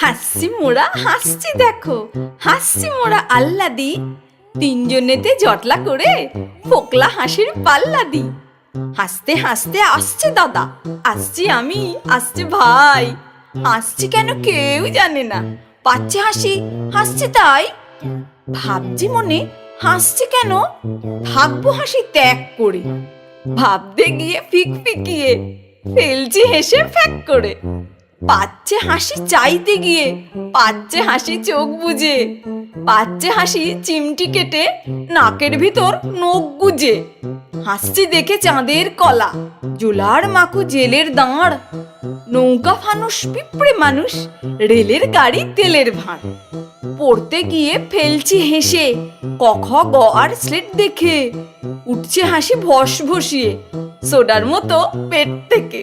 হাসছি মোরা, হাসছি দেখো। হাসছি মোরা, আল্লাদি। তিনজনেতে জটলা করে ফোকলা হাসির পাল্লা দি হাসতে হাসতে আসছে দাদা, আসছি আমি, আসছে ভাই। আসছি কেন কেউ জানে না, পাচ্ছে হাসি, হাসছে তাই। ভাবছি মনে, হাসছি কেন ভাববো হাসি ত্যাগ করে। ভাবতে গিয়ে ফিক ফিকিয়ে ফেলছি হেসে ফ্যাক করে। পাচ্ছে হাসি চাইতে গিয়ে, পাচ্ছে হাসি চোখ বুঝে পাচ্ছে হাসি চিমটি কেটে নাকের ভিতর নখ গুজে। হাসছে দেখে চাঁদের কলা, জোলার মাকু জেলের দাঁড়। নৌকা ফানুষ পিঁপড়ে মানুষ, রেলের গাড়ি তেলের ভাঁড়। পড়তে গিয়ে ফেলছি হেসে। কখ গ আর স্লেট দেখে। উঠছে হাসি ভস ভসিয়ে। সোডার মতো পেট থেকে।